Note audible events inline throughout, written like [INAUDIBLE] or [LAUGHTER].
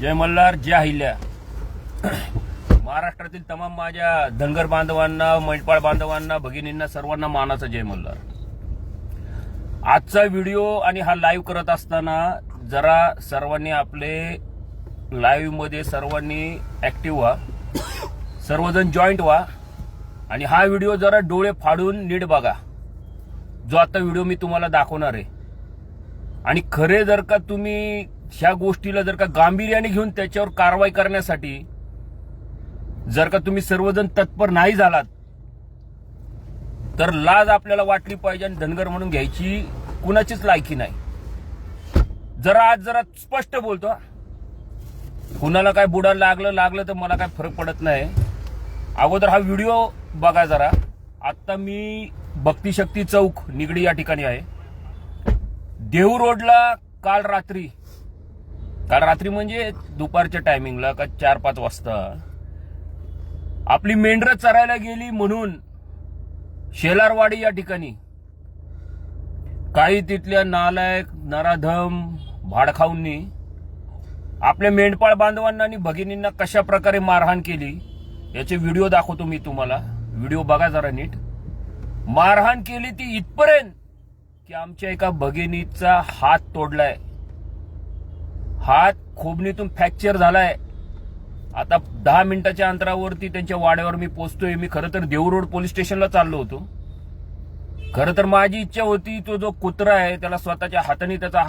जय मल्हार जय अहिल्या. महाराष्ट्रातील तमाम माझ्या धनगर बांधवांना मैटपाळ बांधवांना भगिनींना सर्वांना मानाचा जय मल्हार. आजचा व्हिडिओ आणि हा लाईव्ह करत असताना जरा सर्वांनी आपले लाईव्हमध्ये सर्वांनी ऍक्टिव्ह व्हा. सर्वजण जॉईंट व्हा. आणि हा व्हिडिओ जरा डोळे फाडून नीट बघा. जो आता व्हिडिओ मी तुम्हाला दाखवणार आहे. आणि खरे जर का तुम्ही ह्या गोष्टीला जर का गांभीर्याने घेऊन त्याच्यावर कारवाई करण्यासाठी जर का तुम्ही सर्वजण तत्पर नाही झालात तर लाज आपल्याला वाटली पाहिजे आणि धनगर म्हणून घ्यायची कुणाचीच लायकी नाही. जरा आज जरा स्पष्ट बोलतो कुणाला काय बुडा लागलं लागलं तर मला काय फरक पडत नाही. अगोदर हा व्हिडिओ बघा जरा. आत्ता मी भक्तिशक्ती चौक निगडी या ठिकाणी आहे. देहू रोडला काल रात्री काल रात्री म्हणजे दुपारच्या टायमिंगला का चार पाच वाजता. आपली मेंढरं चरायला गेली म्हणून शेलारवाडी या ठिकाणी. काही तिथल्या नालायक नराधम भाडखाऊंनी आपल्या मेंढपाळ बांधवांना आणि भगिनींना कशा प्रकारे मारहाण केली याचे व्हिडिओ दाखवतो मी तुम्हाला. व्हिडिओ बघा जरा नीट. मारहाण केली ती इथपर्यंत की आमच्या एका भगिनीचा हात तोडलाय. हात खोबणीतून फ्रॅक्चर झालाय. आता दहा मिनिटाच्या अंतरावरती त्यांच्या वाड्यावर मी पोचतोय. मी खरं तर देवरोड पोलीस स्टेशनला चाललो होतो. खरं तर माझी इच्छा होती तो जो कुत्रा आहे त्याला स्वतःच्या हाताने त्याचा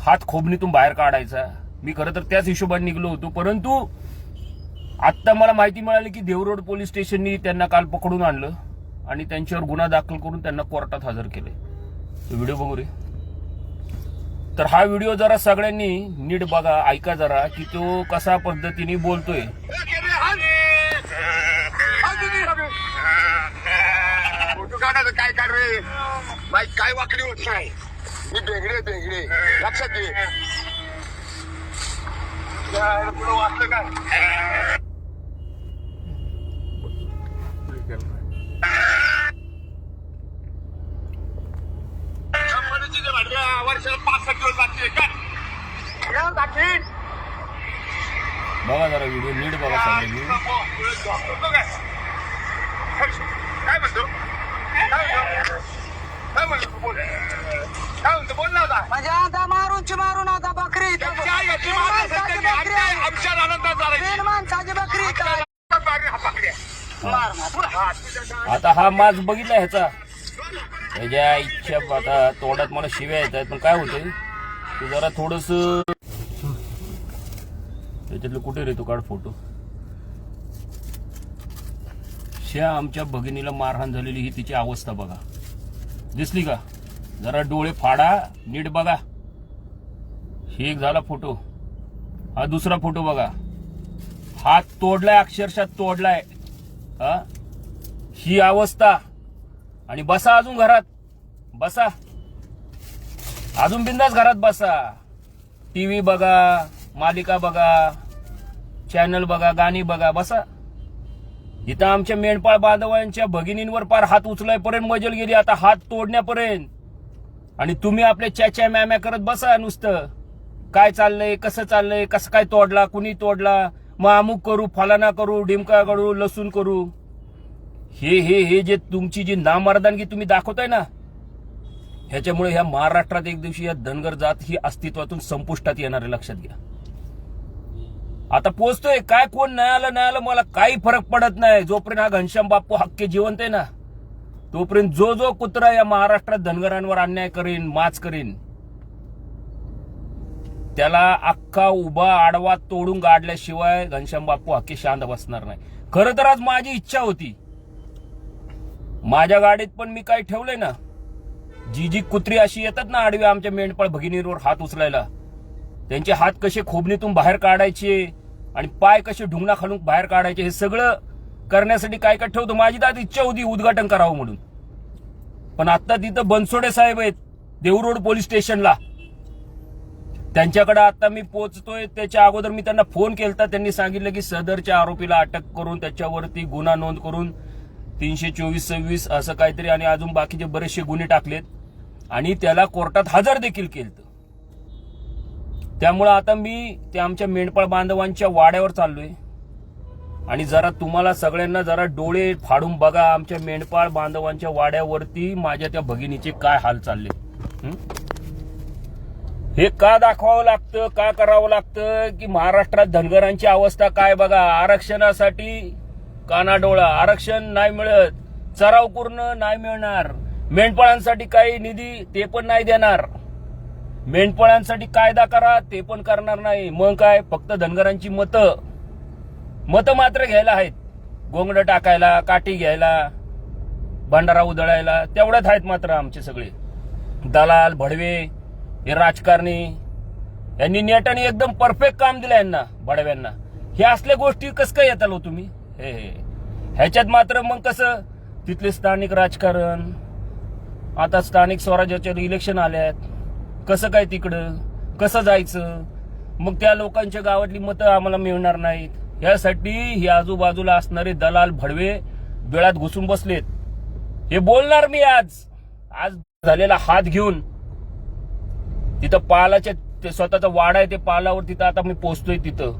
हात खोबणीतून बाहेर काढायचा. मी खरं तर त्याच हिशोबाने निघलो होतो. परंतु आत्ता मला माहिती मिळाली की देवरोड पोलीस स्टेशननी त्यांना काल पकडून आणलं आणि त्यांच्यावर गुन्हा दाखल करून त्यांना कोर्टात हजर केले व्हिडिओ बघू रे. तर हा व्हिडिओ जरा सगळ्यांनी नीट बघा ऐका जरा की तो कसा पद्धतीने बोलतोय. काय काय रे बाईक काय वाकडी होत नाही मी बेगडे बेगडे लक्षात घे. वाचलं काय व्हिडिओ नीट बघा सगळ्यांनी काय म्हणतो? काय म्हणतो? काय म्हणतो? तू बोल. काय म्हणतो? बोल ना आता. म्हणजे आता मारूनची मारून आता बकरी. इथं. त्या याची तीन मागणी माणसाची सध्या बकरी आमच्या- आहे. आमच्या आनंदात तीन झाला माणसाची बकरी इथं. आता हा माज बघितला ह्याचा. ह्याच्या इच्छा आता तोंडात मला शिव्या येत आहेत. पण काय होतंय? तू जरा थोडस त्याच्यातलं कुठे रे तू काढ फोटो? श्या आमच्या भगिनीला मारहाण झालेली ही तिची अवस्था बघा. दिसली का? जरा डोळे फाडा नीट बघा. हे एक झाला फोटो. हा दुसरा फोटो बघा. हात तोडलाय अक्षरशः तोडलाय. हा? ही अवस्था. आणि बसा अजून घरात. बसा. अजून बिंदास घरात बसा. टीव्ही बघा. मालिका बघा चॅनल बघा गाणी बघा बसा. इथं आमच्या मेंढपाळ बांधवांच्या भगिनींवर पार हात उचलायपर्यंत मजल गेली आता हात तोडण्यापर्यंत. आणि तुम्ही आपल्या चॅच्या मॅम्या करत बसा नुसतं. काय चाललंय कसं चाललंय कसं काय तोडला कुणी तोडला मग अमुक करू फलाना करू डिमका करू लसूण करू. हे हे हे जे तुमची जी नामर्दानगी तुम्ही दाखवताय ना ह्याच्यामुळे ह्या महाराष्ट्रात एक दिवशी या धनगर जात ही अस्तित्वातून संपुष्टात येणार लक्षात घ्या. आता पोचतोय. काय कोण नाही आलं नाही आलं मला काही फरक पडत नाही. जोपर्यंत हा घनश्याम बाप्पू हक्के जिवंत आहे ना तोपर्यंत जो जो कुत्रा या महाराष्ट्रात धनगरांवर अन्याय करीन माच करीन त्याला अख्खा उभा आडवा तोडून गाडल्याशिवाय घनश्याम बाप्पू हक्के शांत बसणार नाही. खरं तर आज माझी इच्छा होती. माझ्या गाडीत पण मी काय ठेवलंय ना. जी जी कुत्री अशी येतात ना आडवी आमच्या मेंढपाळ भगिनीवर हात उचलायला त्यांचे हात कसे खोबणीतून बाहेर काढायचे आणि पाय कसे ढुंगणा खालून बाहेर काढायचे हे सगळं करण्यासाठी काय काय ठेवतो? माझी तर इच्छा होती उद्घाटन करावं म्हणून. पण आता तिथं बनसोडे साहेब आहेत देऊरोड पोलीस स्टेशनला. त्यांच्याकडे आता मी पोहोचतोय. त्याच्या अगोदर मी त्यांना फोन केलता. त्यांनी सांगितलं की सदरच्या आरोपीला अटक करून त्याच्यावरती गुन्हा नोंद करून तीनशे चोवीस सव्वीस असं काहीतरी आणि अजून बाकीचे बरेचसे गुन्हे टाकलेत. आणि त्याला कोर्टात हजर देखील केलं त्यामुळं आता मी त्या आमच्या मेंढपाळ बांधवांच्या वाड्यावर चाललोय. आणि जरा तुम्हाला सगळ्यांना जरा डोळे फाडून बघा आमच्या मेंढपाळ बांधवांच्या वाड्यावरती माझ्या त्या भगिनीचे काय हाल चालले. हे का दाखवावं लागतं का करावं लागतं की महाराष्ट्रात धनगरांची अवस्था काय बघा. आरक्षणासाठी कानाडोळा. आरक्षण नाही मिळत. चराव पूर्ण नाही मिळणार. मेंढपाळांसाठी काही निधी ते पण नाही देणार. मेंढपाळांसाठी कायदा करा ते पण करणार नाही. मग काय? फक्त धनगरांची मतं. मतं मात्र घ्यायला आहेत. गोंगड टाकायला काठी घ्यायला भंडारा उधळायला तेवढ्यात आहेत मात्र आमचे सगळे. दलाल भडवे हे राजकारणी यांनी नेटाने एकदम परफेक्ट काम दिलं यांना भडव्यांना. हे असल्या गोष्टी कस काय येताल हो तुम्ही? हे हे. ह्याच्यात मात्र मग कसं? तिथले स्थानिक राजकारण. आता स्थानिक स्वराज्याचे इलेक्शन आले आहेत कसं काय तिकडं? कसं जायचं? मग त्या लोकांच्या गावातली मतं आम्हाला मिळणार नाहीत. यासाठी हे आजूबाजूला असणारे दलाल भडवे वेळात घुसून बसलेत. हे बोलणार मी आज. आज झालेला हात घेऊन. तिथं पालाच्या ते स्वतःचा वाडा आहे ते पालावर तिथं आता मी पोचतोय तिथं.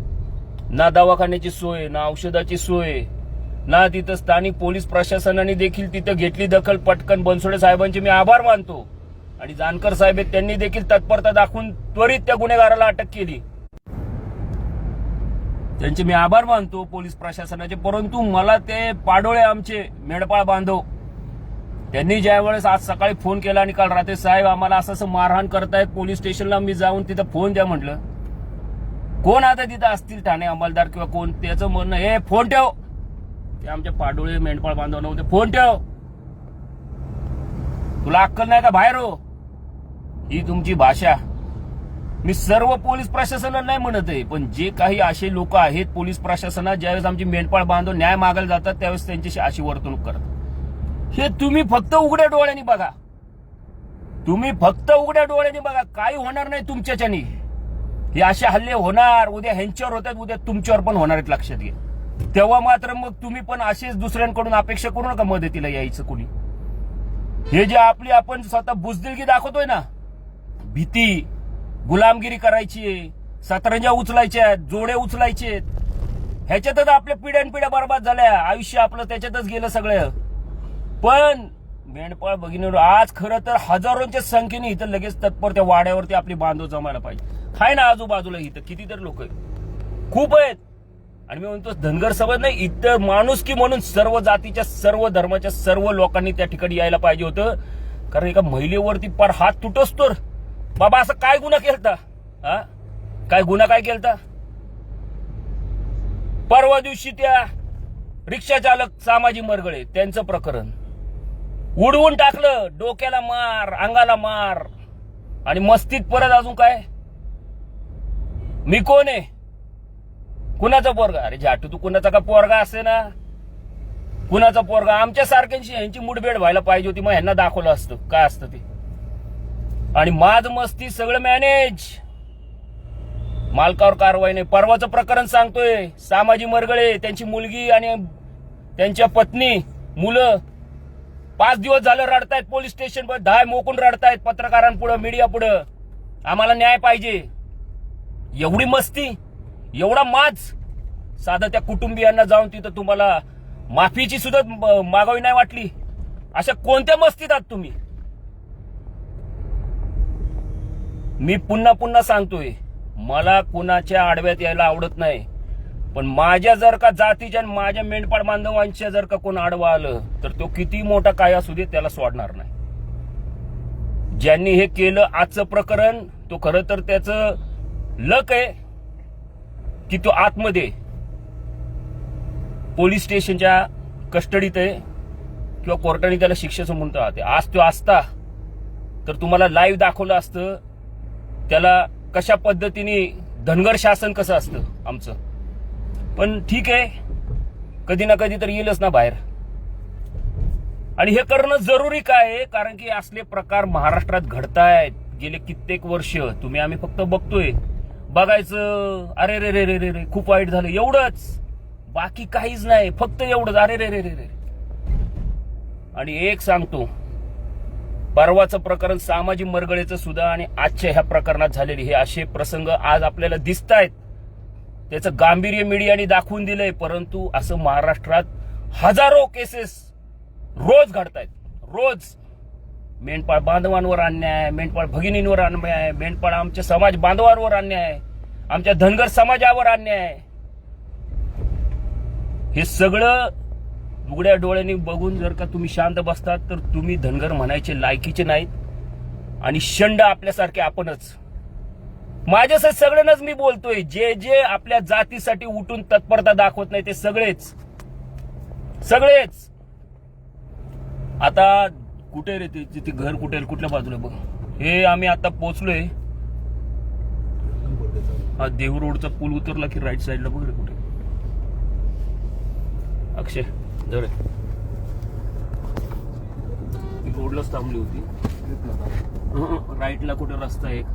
ना दवाखान्याची सोय ना औषधाची सोय. ना तिथं स्थानिक पोलीस प्रशासनाने देखील तिथं घेतली दखल पटकन. बनसोडे साहेबांचे मी आभार मानतो. आणि जानकर साहेब आहेत, त्यांनी देखील तत्परता दाखवून त्वरित त्या गुन्हेगाराला अटक केली. त्यांचे मी आभार मानतो पोलीस प्रशासनाचे परंतु मला ते पाडोळे आमचे मेंढपाळ बांधव त्यांनी ज्या वेळेस आज सकाळी फोन केला आणि काल रात्री साहेब आम्हाला असं असं मारहाण करतायत पोलीस स्टेशनला मी जाऊन तिथं फोन द्या म्हटलं. कोण आता तिथं असतील ठाणे अंमलदार किंवा कोण? त्याचं म्हणणं हे फोन ठेव. ते आमच्या पाडोळे मेंढपाळ बांधव नव्हते फोन ठेव. तुला अक्कल नाही का बाहेर हो? ही तुमची भाषा. मी सर्व पोलीस प्रशासनाला नाही म्हणत आहे पण जे काही असे लोक आहेत पोलीस प्रशासनात ज्यावेळेस आमची मेंढपाळ बांधव न्याय मागायला जातात त्यावेळेस त्यांच्याशी अशी वर्तणूक करतात. हे तुम्ही फक्त उघड्या डोळ्यांनी बघा. तुम्ही फक्त उघड्या डोळ्यांनी बघा काही होणार नाही तुमच्याच्यानी. हे असे हल्ले होणार उद्या ह्यांच्यावर होतात उद्या तुमच्यावर पण होणार आहेत लक्षात घ्या. तेव्हा मात्र मग तुम्ही पण असेच दुसऱ्यांकडून अपेक्षा करू नका मदतीला यायचं कोणी. हे जे आपली आपण स्वतः बुजदिलगी दाखवतोय ना भीती गुलामगिरी करायची आहे सतरंजा उचलायच्या आहेत जोडे उचलायचे ह्याच्यातच आपल्या पिढ्यानपिढ्या बर्बाद झाल्या. आयुष्य आपलं त्याच्यातच गेलं सगळं. पण मेंढपाळ भगिनीवर आज खरं तर हजारोंच्या संख्येने इथं लगेच तत्पर त्या वाड्यावरती आपली बांधव जमायला पाहिजे. हाय ना आजूबाजूला इथं? कितीतरी लोक आहेत. खूप आहेत. आणि मी म्हणतो धनगर समज नाही इतर माणूस की म्हणून सर्व जातीच्या सर्व धर्माच्या सर्व लोकांनी त्या ठिकाणी यायला पाहिजे होतं. कारण एका महिलेवरती पार हात तुटस तर बाबा असं काय गुन्हा केलता? हा? काय गुन्हा काय केलता? परवा दिवशी त्या रिक्षा चालक सामाजी मरगळे त्यांचं प्रकरण. उडवून टाकलं डोक्याला मार अंगाला मार. आणि मस्तीत परत अजून काय? मी कोण आहे? कुणाचा पोरगा? अरे झाटू तू कुणाचा का पोरगा असे ना? कुणाचा पोरगा? आमच्या सारख्यांशी यांची मुठभेड व्हायला पाहिजे होती मग ह्यांना दाखवलं असतं. काय असतं ते? आणि माझ मस्ती सगळं मॅनेज मालकावर कारवाई नाही. परवाचं प्रकरण सांगतोय. सामाजी मरगळे त्यांची मुलगी आणि त्यांच्या पत्नी मुलं. पाच दिवस झालं रडतायत पोलीस स्टेशन वर मोकून रडतायत पत्रकारांपुढं मीडिया पुढं आम्हाला न्याय पाहिजे. एवढी मस्ती एवढा माज. साधं त्या कुटुंबियांना जाऊन तिथं तुम्हाला माफीची सुद्धा मागावी नाही वाटली. अशा कोणत्या मस्तीत आहात तुम्ही? मी पुन्हा पुन्हा सांगतोय मला कुणाच्या आडव्यात यायला आवडत नाही. पण माझ्या जर का जातीच्या आणि माझ्या मेंढपाळ बांधवांच्या जर का कोण आडवा आलं तर तो किती मोठा काय असू दे त्याला सोडणार नाही. ज्यांनी हे केलं आजचं प्रकरण तो खरं तर त्याचं लक आहे की तो आतमध्ये पोलीस स्टेशनच्या कस्टडीत आहे किंवा कोर्टाने त्याला शिक्षेचं म्हणतो राहते आज तो असता तर तुम्हाला लाईव्ह दाखवलं असतं त्याला कशा पद्धतीने धनगर शासन कसं असतं आमचं? पण ठीक आहे कधी ना कधी तर येईलच ना बाहेर. आणि हे करणं जरुरी काय आहे? कारण की असले प्रकार महाराष्ट्रात घडतायत. गेले कित्येक वर्ष तुम्ही आम्ही फक्त बघतोय. बघायचं अरे रे रे रे रे रे खूप वाईट झालं. एवढंच. बाकी काहीच नाही. फक्त एवढंच. अरे रे रे रे रे. आणि एक सांगतो परवाचं प्रकरण सामाजिक मरगळेचं सुद्धा आणि आजच्या ह्या प्रकरणात झालेले हे असे प्रसंग आज आपल्याला दिसत आहेत त्याचं गांभीर्य मीडियाने दाखवून दिलंय परंतु असं महाराष्ट्रात हजारो केसेस रोज घडतायत. रोज. मेंढपाळ बांधवांवर अन्याय मेंढपाळ भगिनींवर अन्याय मेंढपाळ आमच्या समाज बांधवांवर अन्याय आमच्या धनगर समाजावर अन्याय. हे सगळं उघड्या डोळ्यांनी बघून जर का तुम्ही शांत बसतात तर तुम्ही धनगर म्हणायचे लायकीचे नाहीत. आणि शंड आपल्यासारखे आपणच. माझ्यासाठी सगळ्यांनाच मी बोलतोय जे जे आपल्या जातीसाठी उठून तत्परता दाखवत नाही ते सगळेच. सगळेच. आता कुठे रे ते? घर कुठे? कुठल्या बाजूला बघ. हे आम्ही आता पोचलोय. हा देहू रोडचा पूल उतरला की राईट साईडला बघ रे कुठे. अक्षय. जर रोडलाच थांबली होती. राईटला कुठे रस्ता एक.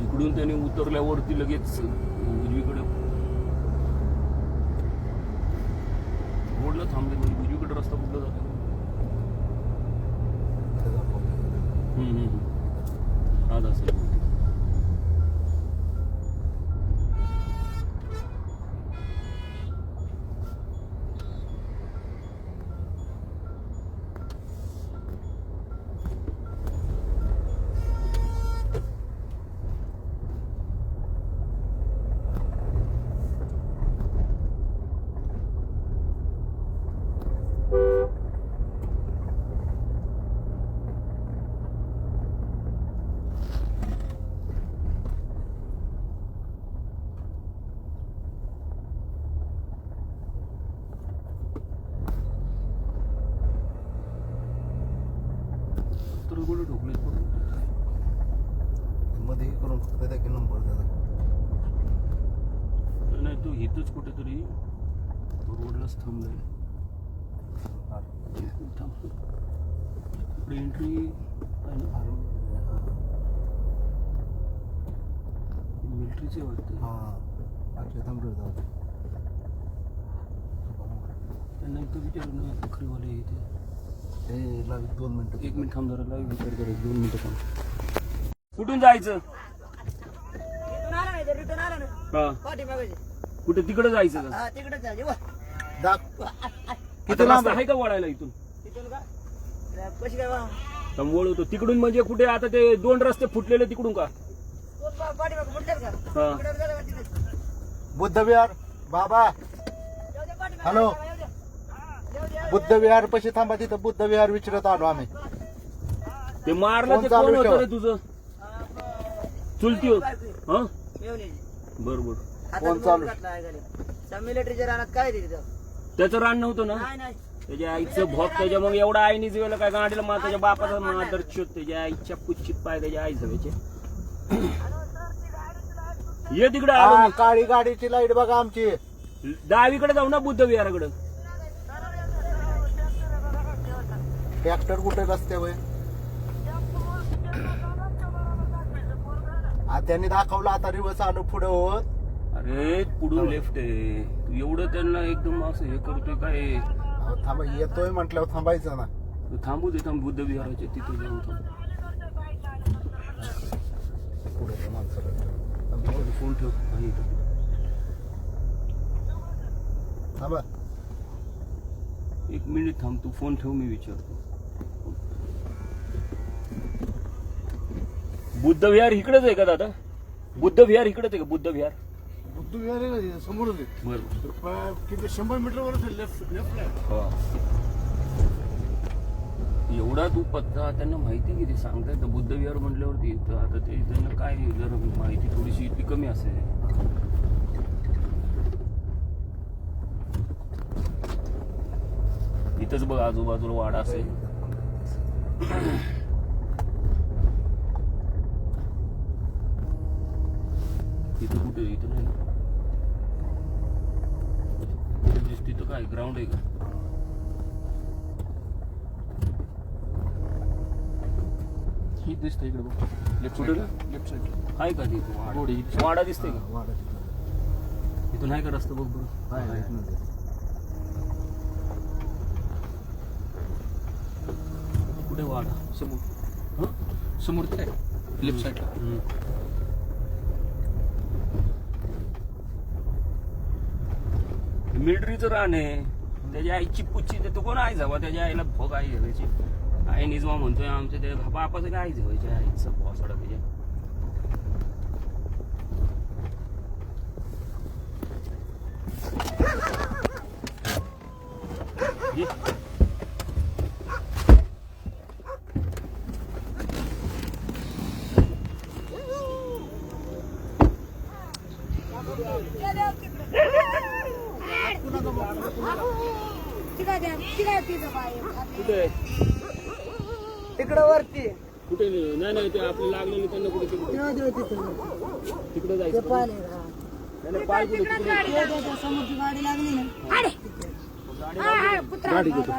इकडून त्याने उतरल्यावरती लगेच रोडला थांबले म्हणजे उजवीकडे रस्ता कुठला जातो हम्म, हम्म, हम्म. आज असेल हे त्या की नंबर त्याचा नाही तो इथंच कुठेतरी रोडलाच थांबलाय. एंट्री मिलिटरीचे वाटतं. हा. अक्षय थांबले जाऊ त्यांना एकदा विचारू ना बकरीवाले इथे. ते लावी दोन मिनिटं. एक मिनिट थांब जरा लाईव्ह विचार करायचं दोन मिनिटं थांब. कुठून जायचं? नाही तर रिटर्न आला ना हा. पाठीमागे कुठे तिकडे जायचं का? हा तिकडे जायचे वा. दाख आता किती लांब रस्ता आहे? आहे का वळायला इथून? तिथून का? कशी काय वा तर वळवतो तिकडून म्हणजे कुठे? आता ते दोन रस्ते फुटलेले तिकडून का? तो पा- पाठीमागे मुडल्यात का? हा. तिकडे जायचं का तिथे? बुद्धविहार बाबा. जाऊ दे पाठीमागे, हॅलो. जाऊ दे. जाऊ दे, जाऊ दे. बुद्धविहार पशी थांबा तिथं बुद्धविहार विचारत आलो आम्ही. ते मारलं फोन ते चालू कोण होतं ठेव. रे तुझं? हा, ब- चुलती होत. हा. बरोबर. फोन चालू. मिलिटरीच्या रानात काय तिथं? त्याचं रान नव्हतं ना? नाही नाही. त्याच्या आईचं भोग त्याच्या मग एवढा आईनीच वेळेला काय गाडीला? मा त्याच्या बापाचा मादर शोध त्याच्या आईच्या कुच्चित पाय त्याच्या आईचं त्याचे ये तिकडे आलो मी. काळी गाडीची लाइट बघा आमची. डावीकडे जाऊ ना बुद्ध विहाराकडे. ट्रॅक्टर कुठे रस्त्यावर आ, त्यांनी दाखवलं आता रिवर्स आलो पुढे होत. अरे पुढून लेफ्ट आहे. तू एवढं त्यांना एकदम असं हे करतोय काय? अहो, थांबा येतोय म्हटल्यावर थांबायचं ना. तू थांबू दे थांब. बुद्ध विहाराच्या तिथे जाऊन थांब. पुढे त्या माणसाला. फोन ठेव. हा, इथं. थांबा. एक मिनिट थांब तू फोन ठेव मी विचारतो. बुद्ध विहार इकडेच आहे का दादा? बुद्ध विहार इकडेच आहे का? बुद्ध विहार बुद्धविहार समोरच आहे. बरोबर किती शंभर मीटरवर लेफ्ट लेफ्ट एवढा तू पत्ता त्यांना माहिती किती सांगताय तर बुद्ध विहार म्हटल्यावरती तर आता ते त्यांना काय जर माहिती थोडीशी इतकी कमी असेल. इथंच बघ आजूबाजूला वाडा असेल. तिथं कुठे इथं नाही। दिसते तर काय ग्राउंड है का ही दिसतं इकडे बघ लेफ़्ट साईड लेफ़्ट साईड आहे का तिथे गोडी वाडा। दिसते का वाडा इथून आहे का रस्ता बघ बरं काय कुठे वाडा? समोर हाँ? समोर काय लेफ़्ट साईडला मिलिटरीचं राहणे त्याच्या आईची पुच्ची ते तो कोण आई जावा त्याच्या आईला भोग आई घ्यायची आई निजमा म्हणतोय आमच्या ते बापाचं काय आई जेवायचे? आईचं भोसाडा त्याच्या Yeah. कुठे आहे? तिकडं वरती कुठे नाही नाही ते आपले लागलेले त्यांना कुठे तिकडे. तेव्हा देऊ तिकडं. तिकडे ते जायचं पाणी नाही, नाही, पाय कुठे तिकडे. समोरची गाडी लागली ना. गाडी घेतो.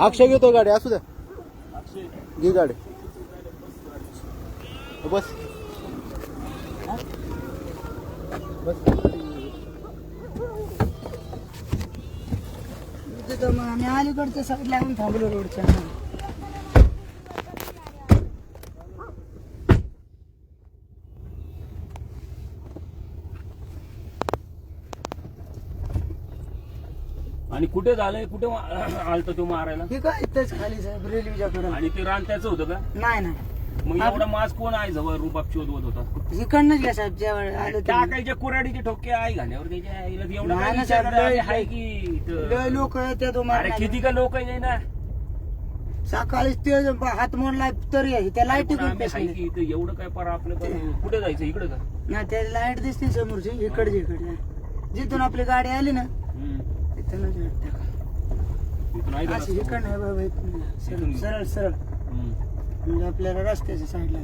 अक्षय घेतो गाडी असू द्या. घे गाडी. बस. बस. तिथं मग आम्ही अलीकडच्या येऊन थांबलो रोडच्या. कुठे झालंय? कुठे [CLEARS THROAT] आलत तो मारायला? हे काय इथंच खाली साहेब रेल्वेच्या कडं आणि ते रान त्याचं होतं का? नाही नाही. मग एवढा मास कोण आहे जवळ रुबाब शोधवत होता इकडनंच घ्या साहेब ज्या वेळेला आलं ते टाकायचे कुऱ्हाडीचे ठोके आई घाण्यावर त्याच्या आईला एवढं नाही काय ना विचारणार साहेब, लय- आहे की? लय लोक येते तो अरे. किती का लोक आहे ना? सकाळी ते हात मोडला तरी आहे. त्या लाईटी पण आम्ही आहे की इथं एवढं काय पर आपलं पण कुठे जायचं इकडे का? नाही त्या लाइट दिसते समोरची इकडची इकडे जिथून आपली गाडी आली ना हम्म. तिथूनच भेटते का अशी? इकडं नाही बाबा इथून सरळ सरळ सरळ हम्म. म्हणजे आपल्याला रस्त्याच्या साईडला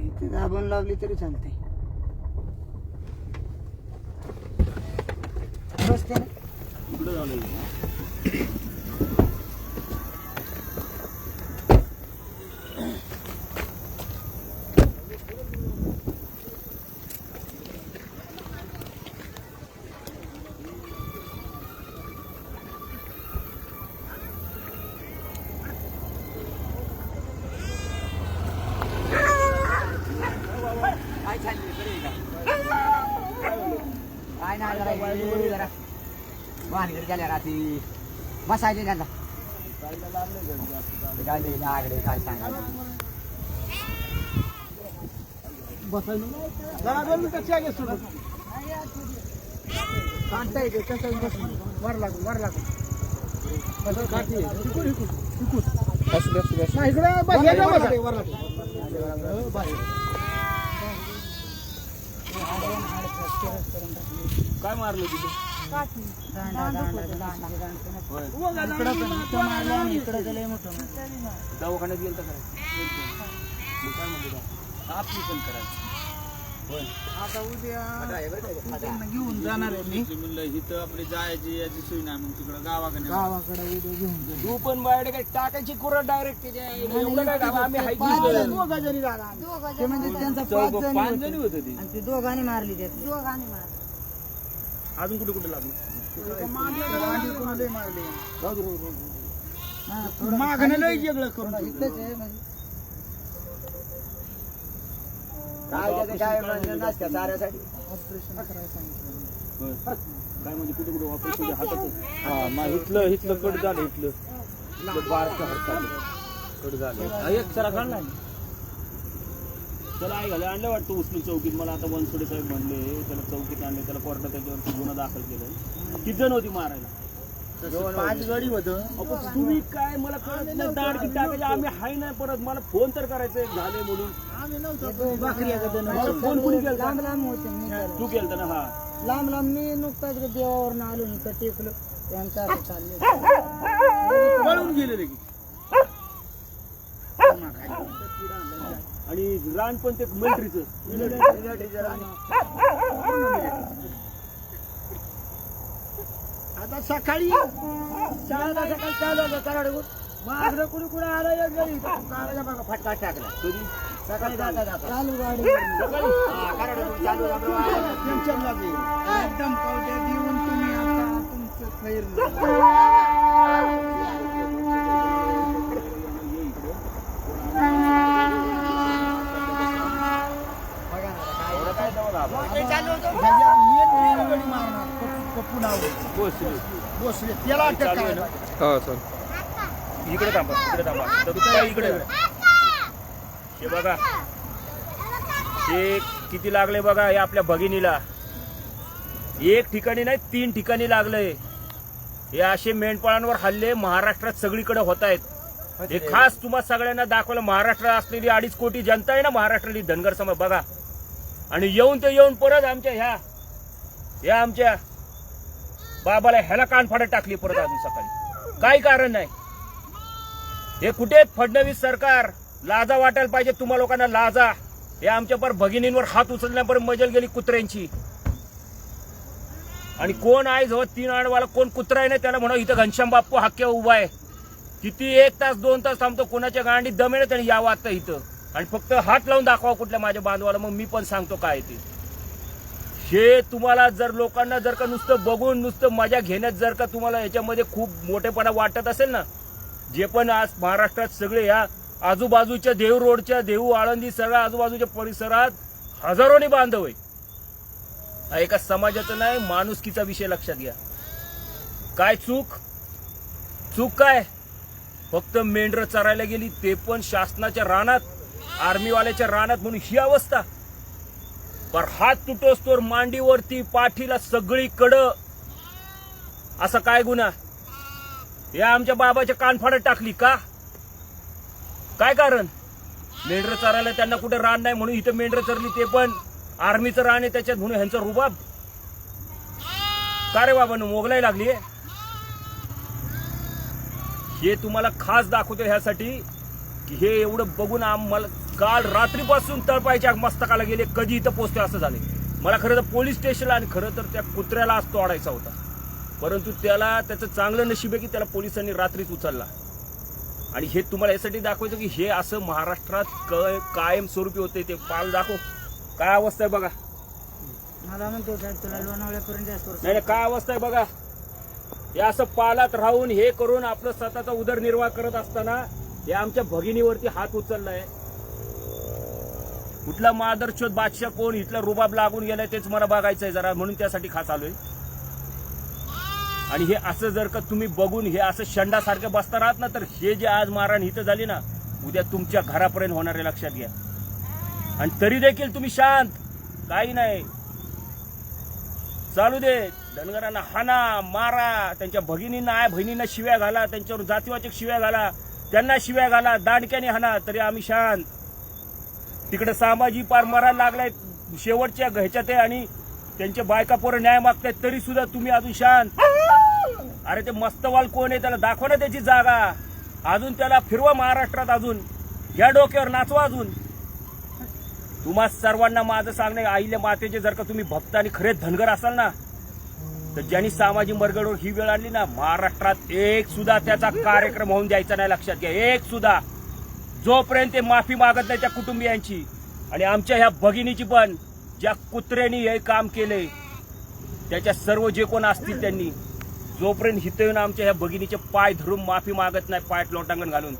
इथे दाबून लावली तरी चालते. बसते ना. गेल्या रात्री बसायचे त्यांना. गाडी नागडे काय सांगा काढता येते. कसं बसून वर लागून वर लागून. वर लागू. काय मारलं तिथे? इकडं मोठं दवाखान्यात गेलं काय मग काय म्हणतो ऑपरेशन करायचं आता उद्या घेऊन जाणार आहे मी म्हणलं इथं आपली जायची याची सोय नाही मग तिकडं गावाकडे गावाकडे उद्या घेऊन तू पण बाहेर काय टाकायची कुरा डायरेक्ट त्याच्या एवढं काय आम्ही हाय पाच जण, दोघं जणी ते म्हणजे त्यांचा पाच जणी पाच जणी होते ती आणि ते दोघांनी मारली त्यात दोघांनी मारली. अजून कुठे कुठे लागलं? मागणं लय वेगळं करून इथंच आहे म्हणजे. काय म्हणजे कुठे कुठे ऑपरेशन हातात हा इथलं इथलं कट झालं इथलं. बारकं हात झालं कट झालं. एक सरा काढला त्याला आई घाले आणलं वाटतं उचलून चौकीत. मला आता वनसोडे साहेब म्हणले. त्याला चौकीत आणले. त्याला कोर्टात त्याच्यावरती गुन्हा दाखल केला किती जण होती मारायला? पाच गडी होत. तुम्ही काय मला कळत नाही. दाडकी टाकायचे? आम्ही हाय नाही परत. मला फोन तर करायचंय झाले म्हणून. फोन कोणी केलता? लांब लांब होते मी त्याला. तू केलता ना? हा. लांब लांब मी नुकताच देवावरून आलो. नुकतं टेकलं. त्यांचं पळून [LAUGHS] गेले की आणि रान पण ते मिलिटरीचं आता सकाळी सकाळी चालू होतं कुणी कुणी आलं एक गडी काढायला बघा फटका टाकला. कधी? सकाळी जाता जाता. चालू गाडी. सकाळी? चालू टेन्शन लागली एकदम येऊन तुम्ही आता तुमचं खैर भोसले. त्याला अटक करायला इकडे थांबा इकडे थांबा. तर तुला इकडे हे बघा. हे किती लागले बघा हे आपल्या भगिनीला. एक ठिकाणी नाही तीन ठिकाणी लागलंय. हे असे मेंढपाळांवर हल्ले महाराष्ट्रात सगळीकडे होत आहेत. हे खास तुम्हा सगळ्यांना दाखवलं महाराष्ट्रात असलेली अडीच कोटी जनता आहे ना महाराष्ट्रातली धनगर समाज. बघा. आणि येऊन ते येऊन परत आमच्या ह्या या आमच्या बाबाला ह्याला कानफाडत टाकली परत अजून सकाळी. काही कारण नाही. हे कुठे आहेत फडणवीस सरकार? लाजा वाटायला पाहिजे तुम्हा लोकांना लाजा. हे आमच्या पर भगिनींवर हात उचलण्यापर्यंत मजल गेली कुत्र्यांची. आणि कोण आहे जवळ तीन आडवाला कोण कुत्रा आहे ना त्याला म्हणा इथं घनश्याम बाप्पू हक्क्या उभा आहे. किती एक तास दोन तास थांबतो कोणाच्या गांडीत दमेने त्याने यावं आता इथं. आणि फक्त हात लावून दाखवा कुठल्या माझ्या बांधवाला मग मी पण सांगतो काय ते. हे तुम्हाला जर लोकांना जर का नुसतं बघून नुसतं मजा घेण्यात जर का तुम्हाला याच्यामध्ये खूप मोठेपणा वाटत असेल ना जे पण आज महाराष्ट्रात सगळे या आजूबाजूच्या देव रोडच्या देऊ आळंदी सगळ्या आजूबाजूच्या परिसरात हजारोनी बांधव आहे. हा एका समाजाचं नाही माणुसकीचा विषय लक्षात घ्या. काय चूक? चूक काय? फक्त मेंढर चरायला गेली ते पण शासनाच्या रानात. आर्मीवाल्याच्या रानात म्हणून ही अवस्था. पर हात तुटोस तोर मांडीवरती पाठीला सगळी कड असा काय गुन्हा? या आमच्या बाबाच्या कानफाडत टाकली का? काय कारण? मेंढर चरायला त्यांना कुठे रान नाही म्हणून इथं मेंढर चरली ते पण आर्मीचं रान आहे त्याच्यात म्हणून ह्यांचा रुबाब? का रे बाबा मोगलाई लागली हे तुम्हाला खास दाखवतो ह्यासाठी की हे एवढं बघून आम्हाला काल रात्रीपासून तळपायच्या मस्तकाला गेले कधी इथं पोहोचते असं झाले मला खरं तर पोलीस स्टेशनला आणि खरं तर त्या कुत्र्याला आज तोडायचा होता. परंतु त्याला त्याचं चांगलं नशीब आहे की त्याला पोलिसांनी रात्रीच उचलला. आणि हे तुम्हाला यासाठी दाखवायचं की हे असं महाराष्ट्रात क- कायमस्वरूपी होते ते. पाल दाखव. काय अवस्था आहे बघा. मला म्हणतो साहेब तुला लोणावळ्यापर्यंत जास्त नाही नाही, काय अवस्था आहे बघा. हे असं पालात राहून हे करून आपलं स्वतःचा उदरनिर्वाह करत असताना हे आमच्या भगिनीवरती हात उचललाय. कुठला मादरशोध बादशाह कोण? इथला रुबाब लागून गेलाय तेच मला बघायचंय जरा म्हणून त्यासाठी खास आलोय. आणि हे असं जर का तुम्ही बघून हे असं शंडासारखं बसता राहत ना तर हे जे आज मारहाण इथं झाली ना उद्या तुमच्या घरापर्यंत होणारे लक्षात घ्या. आणि तरी देखील तुम्ही शांत. काही नाही. चालू दे. धनगरांना हाना मारा. त्यांच्या भगिनींना आय बहिणींना शिव्या घाला त्यांच्यावर जातीवाचक शिव्या घाला. त्यांना शिव्या घाला दांडक्याने हाना तरी आम्ही शांत. तिकडे सामाजी पार मरायला लागलाय. शेवटच्या ह्याच्यात आहे आणि त्यांच्या बायका पोरं न्याय मागतायत तरी सुद्धा तुम्ही अजून शांत. अरे ते मस्तवाल कोण आहे त्याला दाखवा ना त्याची जागा. अजून त्याला फिरवा महाराष्ट्रात अजून. या डोक्यावर नाचवा अजून. तुम्हा सर्वांना माझं सांगणं आईले आईल्या मातेचे जर का तुम्ही भक्त आणि खरे धनगर असाल ना तर ज्यांनी सामाजिक मरगडवर ही वेळ आणली ना महाराष्ट्रात एक सुद्धा त्याचा कार्यक्रम होऊन द्यायचा नाही लक्षात घ्या. एक सुद्धा. जोपर्यंत ते माफी मागत नाही त्या कुटुंबियांची आणि आमच्या ह्या भगिनीची पण ज्या कुत्र्यांनी हे काम केले त्याच्या सर्व जे कोण असतील त्यांनी जोपर्यंत हित येऊन आमच्या ह्या भगिनीचे पाय धरून माफी मागत नाही पाय लोटांगण घालून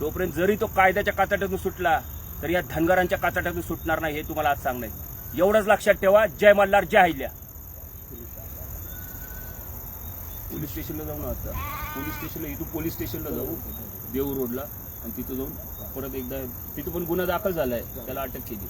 तोपर्यंत जरी तो कायद्याच्या काचाट्यातून सुटला तर या धनगरांच्या काचाट्यातून सुटणार नाही हे तुम्हाला आज सांगणं एवढंच लक्षात ठेवा. जय मल्हार जय हिल्या पोलीस स्टेशनला जाऊ ना आता. पोलीस स्टेशनला इथून पोलीस स्टेशनला जाऊ देऊ रोडला आणि तिथं जाऊन परत एकदा तिथं पण गुन्हा दाखल झालाय त्याला अटक केली.